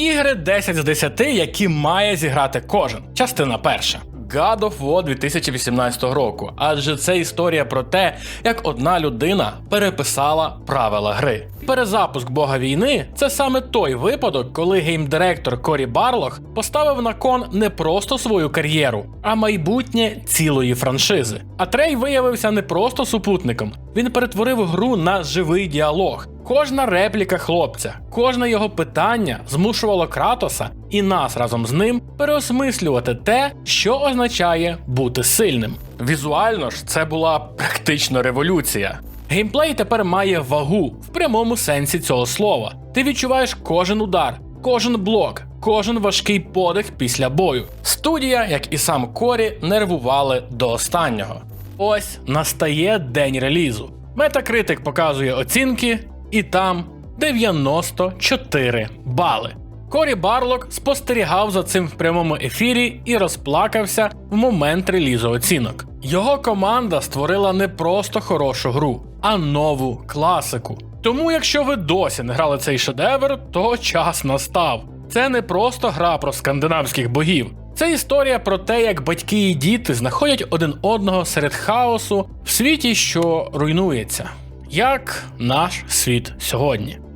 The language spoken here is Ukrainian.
Ігри 10 з 10, які має зіграти кожен. Частина перша. God of War 2018 року, адже це історія про те, як одна людина переписала правила гри. Перезапуск Бога війни це саме той випадок, коли геймдиректор Корі Барлох поставив на кон не просто свою кар'єру, а майбутнє цілої франшизи. А Трей виявився не просто супутником, він перетворив гру на живий діалог. Кожна репліка хлопця, кожне його питання змушувало Кратоса і нас разом з ним переосмислювати те, що означає бути сильним. Візуально ж це була практично революція. Геймплей тепер має вагу в прямому сенсі цього слова. Ти відчуваєш кожен удар, кожен блок, кожен важкий подих після бою. Студія, як і сам Корі, нервували до останнього. Ось настає день релізу. Метакритик показує оцінки, і там 94 бали. Корі Барлок спостерігав за цим в прямому ефірі і розплакався в момент релізу оцінок. Його команда створила не просто хорошу гру, а нову класику. Тому, якщо ви досі не грали цей шедевр, то час настав. Це не просто гра про скандинавських богів. Це історія про те, як батьки і діти знаходять один одного серед хаосу в світі, що руйнується, як наш світ сьогодні.